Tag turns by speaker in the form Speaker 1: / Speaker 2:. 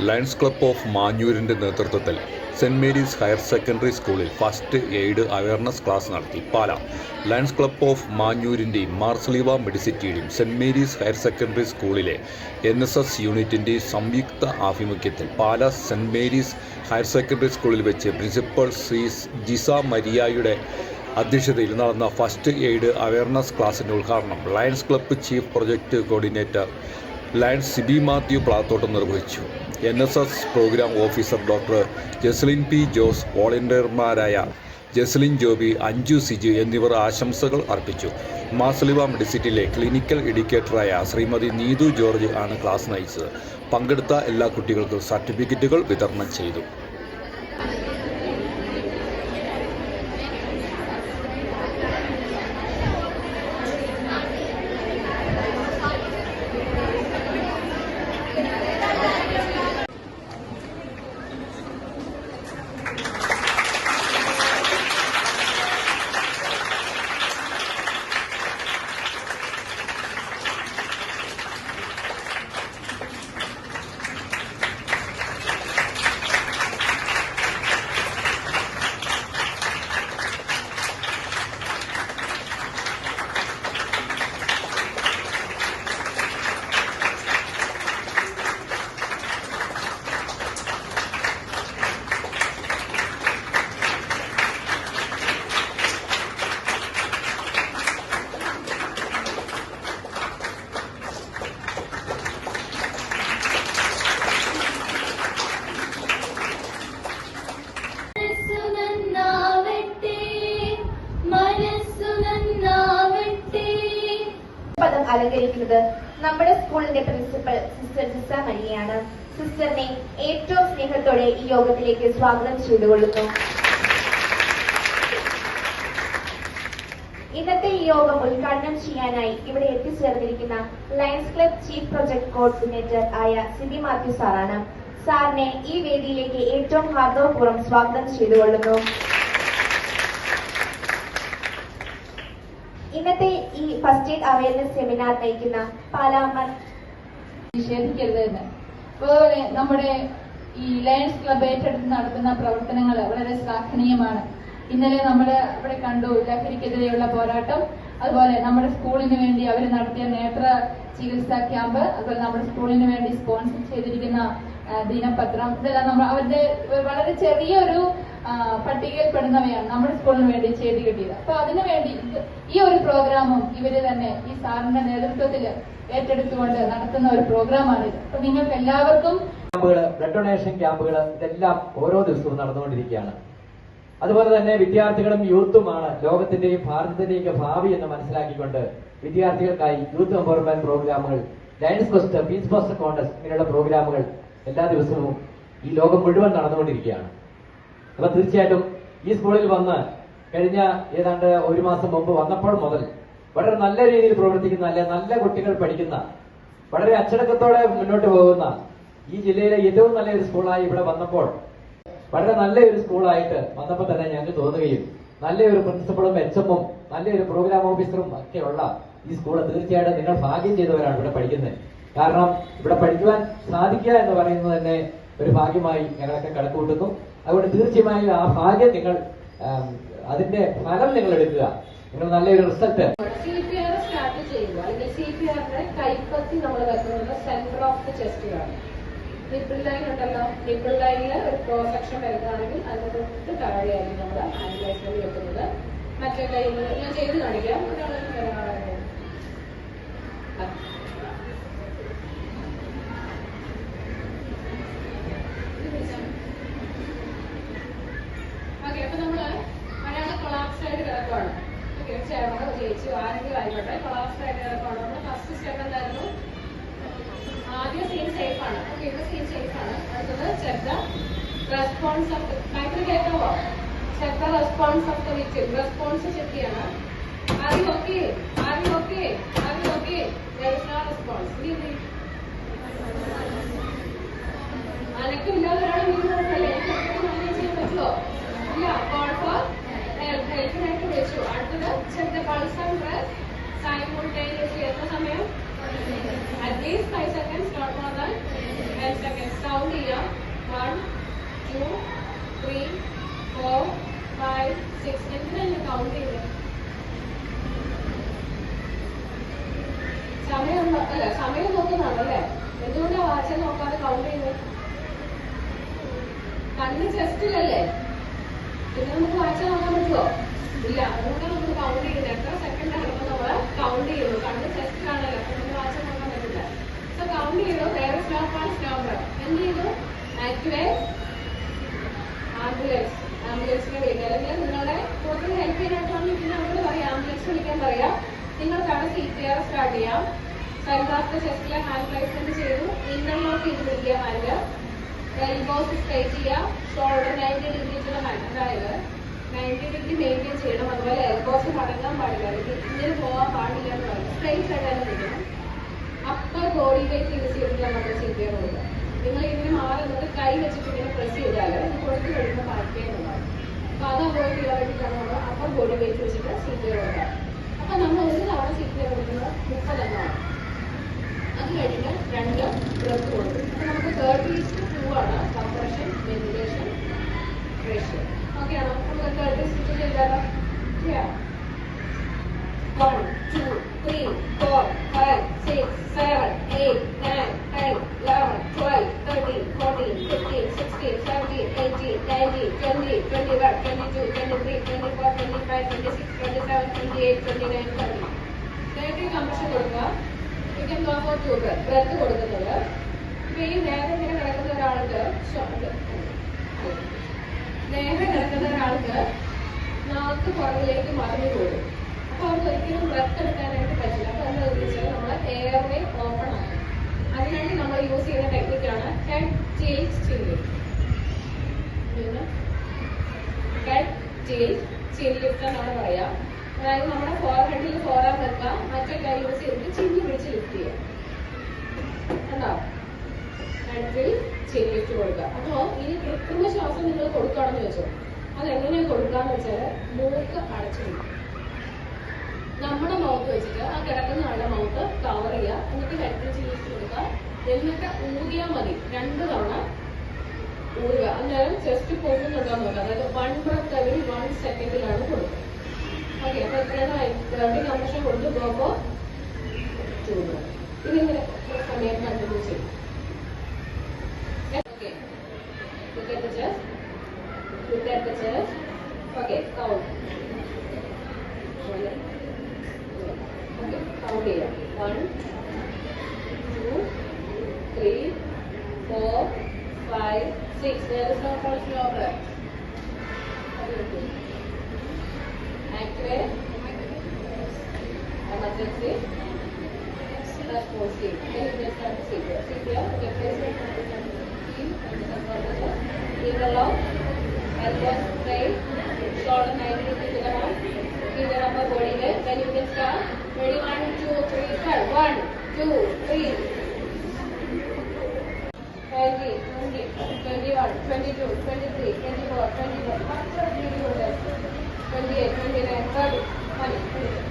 Speaker 1: Lions club of മാഞ്ഞൂരിന്റെ നേതൃത്വത്തിൽ saint Mary's higher secondary സ്കൂളിൽ ഫസ്റ്റ് എയ്ഡ് അവയർനെസ് ക്ലാസ് നടത്തി. പാല ലയൺസ് ക്ലബ് ഓഫ് മാഞ്ഞൂരിന്റെയും മാർസലീവ മെഡിസിറ്റിയുടെയും സെന്റ് മേരീസ് ഹയർ സെക്കൻഡറി സ്കൂളിലെ എൻ എസ് എസ് യൂണിറ്റിന്റെയും സംയുക്ത ആഭിമുഖ്യത്തിൽ Pala saint Mary's higher secondary സ്കൂളിൽ വെച്ച് പ്രിൻസിപ്പൽ ശ്രീ ജിസ മരിയായുടെ അധ്യക്ഷതയിൽ നടന്ന ഫസ്റ്റ് എയ്ഡ് അവയർനെസ് ക്ലാസിന്റെ ഉദ്ഘാടനം Lions club chief project coordinator Lions Sibi Mathew Plathottam നിർവഹിച്ചു. N S S program officer doctor Jaslin P Jose വോളണ്ടിയർമാരായ Jaslin Joby Anju Siju എന്നിവർ ആശംസകൾ അർപ്പിച്ചു. മാസലിവ മെഡിസിറ്റിയിലെ ക്ലിനിക്കൽ എഡ്യൂക്കേറ്ററായ ശ്രീമതി നീതു ജോർജ് ആണ് ക്ലാസ് നയിച്ചത്. പങ്കെടുത്ത എല്ലാ കുട്ടികൾക്കും സർട്ടിഫിക്കറ്റുകൾ വിതരണം ചെയ്തു.
Speaker 2: അലങ്കരിക്കുന്നത് നമ്മുടെ സ്കൂളിന്റെ പ്രിൻസിപ്പൽ സിസ്റ്റർ ജിസ മരിയാണ് സിസ്റ്ററിനെ ഏറ്റവും സ്നേഹത്തോടെ ഈ യോഗത്തിലേക്ക് സ്വാഗതം ചെയ്തുകൊള്ളുന്നു. ഇന്നത്തെ ഈ യോഗം ഉദ്ഘാടനം ചെയ്യാനായി ഇവിടെ എത്തിച്ചേർന്നിരിക്കുന്ന Lions club chief project coordinator ആയ സിബി മാത്യു സാറാണ്. സാറിനെ ഈ വേദിയിലേക്ക് ഏറ്റവും ഹാർദവപൂർവം സ്വാഗതം ചെയ്തുകൊള്ളുന്നു. ഇന്നത്തെ ഫസ്റ്റ് എയ്ഡ് അവയർനെസ് സെമിനാർ നയിക്കുന്ന പാലാമർ.
Speaker 3: നിഷേധിക്കരുത്. എന്ന് അതുപോലെ നമ്മുടെ ഈ ലയൺസ് ക്ലബ് ഏറ്റെടുത്ത് നടത്തുന്ന പ്രവർത്തനങ്ങൾ വളരെ ശ്ലാഘനീയമാണ്. ഇന്നലെ നമ്മൾ ഇവിടെ കണ്ടു ലഹരിക്കെതിരെയുള്ള പോരാട്ടം. അതുപോലെ നമ്മുടെ സ്കൂളിന് വേണ്ടി അവർ നടത്തിയ നേത്ര ചികിത്സാ ക്യാമ്പ്. അതുപോലെ നമ്മുടെ സ്കൂളിന് വേണ്ടി സ്പോൺസർ ചെയ്തിരിക്കുന്ന ദിനപത്രം. ഇതെല്ലാം നമ്മൾ അവരുടെ വളരെ ചെറിയൊരു പട്ടികയിൽപ്പെടുന്നവയാണ് നമ്മുടെ സ്കൂളിന് വേണ്ടി ചെയ്തു കിട്ടിയത്. അപ്പൊ അതിനു വേണ്ടി ഈ ഒരു പ്രോഗ്രാമും ഇവർ തന്നെ ഈ സാറിന്റെ നേതൃത്വത്തിൽ ഏറ്റെടുത്തുകൊണ്ട് നടത്തുന്ന ഒരു പ്രോഗ്രാമാണിത് അപ്പൊ നിങ്ങൾക്ക് എല്ലാവർക്കും
Speaker 4: ക്യാമ്പുകൾ ബ്ലഡ് ഡൊണേഷൻ ക്യാമ്പുകൾ ഇതെല്ലാം ഓരോ ദിവസവും നടന്നുകൊണ്ടിരിക്കുകയാണ്. അതുപോലെ തന്നെ വിദ്യാർത്ഥികളും യൂത്തുമാണ് ലോകത്തിന്റെയും ഭാരതത്തിന്റെയും ഭാവി എന്ന് മനസ്സിലാക്കിക്കൊണ്ട് വിദ്യാർത്ഥികൾക്കായി യൂത്ത് എംപവർമെന്റ് പ്രോഗ്രാമുകൾ Lions first peace first contest ഇങ്ങനെയുള്ള പ്രോഗ്രാമുകൾ എല്ലാ ദിവസവും ഈ ലോകം മുഴുവൻ നടന്നുകൊണ്ടിരിക്കുകയാണ്. അപ്പൊ തീർച്ചയായിട്ടും ഈ സ്കൂളിൽ വന്ന് കഴിഞ്ഞ ഏതാണ്ട് ഒരു മാസം മുമ്പ് വന്നപ്പോൾ മുതൽ വളരെ നല്ല രീതിയിൽ പ്രവർത്തിക്കുന്ന അല്ലെ നല്ല കുട്ടികൾ പഠിക്കുന്ന വളരെ അച്ചടക്കത്തോടെ മുന്നോട്ട് പോകുന്ന ഈ ജില്ലയിലെ ഏറ്റവും നല്ല ഒരു സ്കൂളായി ഇവിടെ വന്നപ്പോൾ വളരെ നല്ല ഒരു സ്കൂളായിട്ട് വന്നപ്പോൾ തന്നെ ഞങ്ങൾക്ക് തോന്നുകയും നല്ലൊരു പ്രിൻസിപ്പളും എച്ച് എമ്മും നല്ലൊരു പ്രോഗ്രാം ഓഫീസറും ഒക്കെ ഉള്ള ഈ സ്കൂൾ തീർച്ചയായിട്ടും നിങ്ങൾ ഭാഗ്യം ചെയ്തവരാണ് ഇവിടെ പഠിക്കുന്നത്. കാരണം ഇവിടെ പഠിക്കുവാൻ സാധിക്കുക എന്ന് പറയുന്നത് തന്നെ ഒരു ഭാഗ്യമായി ഞങ്ങളൊക്കെ കണക്കുകൂട്ടുന്നു. അതുകൊണ്ട് തീർച്ചയായും ആ ഭാഗ്യം നിങ്ങൾ അതിന്റെ ഫലം നിങ്ങൾ എടുക്കുക. നിങ്ങൾ നല്ലൊരു റിസൾട്ട്
Speaker 5: സി സ്റ്റാർട്ട് ചെയ്യുമ്പോൾ അല്ലെങ്കിൽ സി പി കൈപ്പത്തി നമ്മൾ വെക്കുന്നത് സെന്റർ ഓഫ് ദി ചെസ്റ്റിലാണ് നിപ്പിൾ ലൈൻ ഉണ്ടല്ലോ. നിപ്പിൾ ലൈനിൽ ഒരു ക്രോസ് സെക്ഷൻ വരുന്നതാണെങ്കിൽ അതിന് തൊട്ട് താഴെയായിരിക്കും നമ്മൾ ആംബുലൻസിൽ വെക്കുന്നത് മറ്റേ കൈ ഞാൻ ചെയ്ത് കാണിക്കാം ഒരാളെ വരാറുണ്ട്. ആ. ഓക്കെ അപ്പൊ നമ്മൾ ഒരാൾ കൊളാപ്സ് ആയിട്ട് കിടക്കുവാണ് ഓക്കെ ചേർന്ന് ചേച്ചി ആരെങ്കിലും ആയിക്കോട്ടെ. കൊളാപ്സ് ആയിട്ട് ഫസ്റ്റ് സ്റ്റെപ്പ് എന്തായിരുന്നു? ആദ്യം സീൻ സേഫ് ആണ്. ഓക്കെ ഇവിടെ സീൻ സേഫ് ആണ്. അടുത്തത് ചെക്ക് റെസ്പോൺസ് ഓഫ് മൈക്കിൾ കേൾക്കാവോ? Check response of the victim response check ചെയ്യണം. ആദ്യം okay are you okay there is no response അനക്കമില്ലാതെ ഒരാൾ വീട് നോക്കല്ലേ മാനേജ് ചെയ്യാൻ പറ്റുമോ ഇല്ല കോൾ ഫോർ ഹെൽപ്പിനായിട്ട് വിളിച്ചു അടുത്തത് check the pulse and breath simultaneously എത്ര സമയം at least five seconds not more than ten seconds count ചെയ്യാം one two three four five six എന്തിനാണ് കൗണ്ട് ചെയ്യുന്നത് സമയം അല്ല സമയം നോക്കുന്നതാണല്ലേ? എന്തുകൊണ്ടാണ് വാച്ച് നോക്കാതെ കൗണ്ട് ചെയ്യുന്നത് കണ്ണ് ചെസ്റ്റിലല്ലേ പിന്നെ നമുക്ക് വാച്ച് നോക്കാൻ പറ്റുമോ ഇല്ല അതുകൊണ്ടാണ് നമുക്ക് കൗണ്ട് ചെയ്യുന്നത് എത്ര സെക്കൻഡ് ആണെന്ന് നമ്മൾ കൗണ്ട് ചെയ്യുന്നു. കണ്ണ് ചെസ്റ്റിലാണല്ലോ അപ്പൊ നമുക്ക് വാച്ച് നോക്കാൻ പറ്റില്ല. സോ കൗണ്ട് ചെയ്തു വേറെ ആണ് സ്റ്റോപ്പ് എന്ത് ചെയ്തു? ആക്ടിവേറ്റ് ആംബുലൻസ് ആംബുലൻസിനെ വിളിക്കുക. അല്ലെങ്കിൽ നിങ്ങളുടെ കൂടുതൽ ഹെൽപ്പ് ചെയ്യാനായിട്ടാണെങ്കിൽ പിന്നെ അവരോട് പറയാം ആംബുലൻസ് വിളിക്കാൻ പറയാം. നിങ്ങൾക്കാണ് സി പി ആർ സ്റ്റാർട്ട് ചെയ്യാം സൺഗ്ലാസിന്റെ ചെസ്റ്റിലെ ഹാൻഡ് പ്ലേസ്മെന്റ് ചെയ്തു. ഇന്റർലോക്ക് ഇത് പിടിക്കുക ഹാൻഡ് എൽബോസ് സ്ട്രൈറ്റ് ചെയ്യുക. Shoulder ninety degree to hand അതായത് നയന്റി ഡിഗ്രി മെയിന്റെയിൻ ചെയ്യണം. അതുപോലെ എൽബോസ് മടങ്ങാൻ പാടില്ല. ഇങ്ങനെ പോകാൻ പാടില്ല എന്ന് പറയും സ്ട്രൈറ്റ് ആയിട്ട് തന്നെ നിൽക്കണം. അപ്പർ ബോഡി വെയിറ്റ് യൂസ് ചെയ്തിട്ടാണ് നമ്മൾ കൊടുക്കുക നിങ്ങൾ ഇങ്ങനെ മാറി കൈ കൊടുത്തു കഴിയുമ്പോൾ പാറ്റേനുണ്ടാവും അപ്പൊ അത് അവോയ്ഡ് ചെയ്യാൻ വേണ്ടിയിട്ടാണ് അപ്പർ ബോഡി വെയിറ്റ് വെച്ചിട്ട് സി പി ആർ അപ്പൊ നമ്മൾ ഒരു തവണ സി പി ആർ കൊടുക്കുന്നത് മുപ്പതെണ്ണമാണ് അത് കഴിഞ്ഞിട്ട് രണ്ട് ബ്രത്ത് കൊടുക്കും അപ്പൊ നമുക്ക് തേർട്ടി ടു ആണ് കംപ്രഷൻ വെന്റിലേഷൻ റേഷ്യോ ഓക്കെ ആണോ നമുക്ക് തേർട്ടി സീറ്റ് ചെയ്താലോ? ചെയ്യാം One, two, three, four, five, six, seven, eight, nine, 20, 21, 22, 23, 24, 25, 26, 27, 28, 29, 30. 30 compression കൊടുക്കുക. You can go for tube breath കൊടുക്കുന്നത്. ഇപ്പൊ ഈ നേരെ ഇങ്ങനെ കിടക്കുന്ന ഒരാൾക്ക് നേരെ കിടക്കുന്ന നാക്ക് പുറകിലേക്ക് മറിഞ്ഞു പോകും. അപ്പൊ അവർക്ക് ഒരിക്കലും ബ്രെത്ത് എടുക്കാനായിട്ട് പറ്റില്ല. അപ്പൊ എന്താ ഉദ്ദേശിച്ചാൽ നമ്മൾ എയർവേ ഓപ്പൺ ആകും അതിനുവേണ്ടി നമ്മൾ യൂസ് ചെയ്യുന്ന ടെക്നിക്കാണ് ഹെഡ് ചേഞ്ച് ചെയ്യുന്നത് ഹെഡ് ചേഞ്ച് ചില്ലി ലിഫ്റ്റ് എന്നാണ് പറയാ. അതായത് നമ്മുടെ ഫോർ ഹെഡിൽ ഫോറാൻ വെക്കാം മറ്റേ കൈ യൂസ് ചെയ്തിട്ട് ചില്ലി പിടിച്ച് ലിഫ്റ്റ് ചെയ്യാം. കണ്ടോ? ഹെഡിൽ ചില്ലി ലിഫ്റ്റ് കൊടുക്കുക. അപ്പോ ഇനി കൃത്രിമ ശ്വാസം നിങ്ങൾ കൊടുക്കുകയാണെന്ന് വെച്ചോ. അത് എങ്ങനെയാണ് കൊടുക്കാന്ന് വെച്ചാൽ മൂക്ക് അടച്ചു നമ്മുടെ മൗത്ത് വെച്ചിട്ട് ആ കിടക്കുന്ന ആളുടെ മൗത്ത് കവർ ചെയ്യുക എന്നിട്ട് ഹെഡ് ചില്ലിച്ച് കൊടുക്കുക. എന്നിട്ട് ഊതിയാൽ മതി. രണ്ട് തവണ ഊരുക അന്നേരം ചെസ്റ്റ് പോകുന്നുണ്ടോ നോക്കുക അതായത് വൺ ബ്രത്ത് എവരി വൺ സെക്കൻഡിലാണ് കൊടുക്കുക. ഓക്കെ അപ്പൊ എത്രയാണ് തേർട്ടി കമ്പഷൻ കൊടുത്ത് പോകുമ്പോ ചൂടുക ഇതിങ്ങനെ സമയം കണ്ടിന്യൂ ചെയ്യും. 6. There is no false lower. Accurate. Emergency. That's 4 Then you just have to see. See here. The placement of the Equal of elbow straight, shoulder 90 degree to the heart. Keep your upper body there. Then you can start. Ready? 1, 2, 3, start. 1, 2, 3. 22, 23, 24, 25, 26, 27, 28, 29, 30, 40, 40.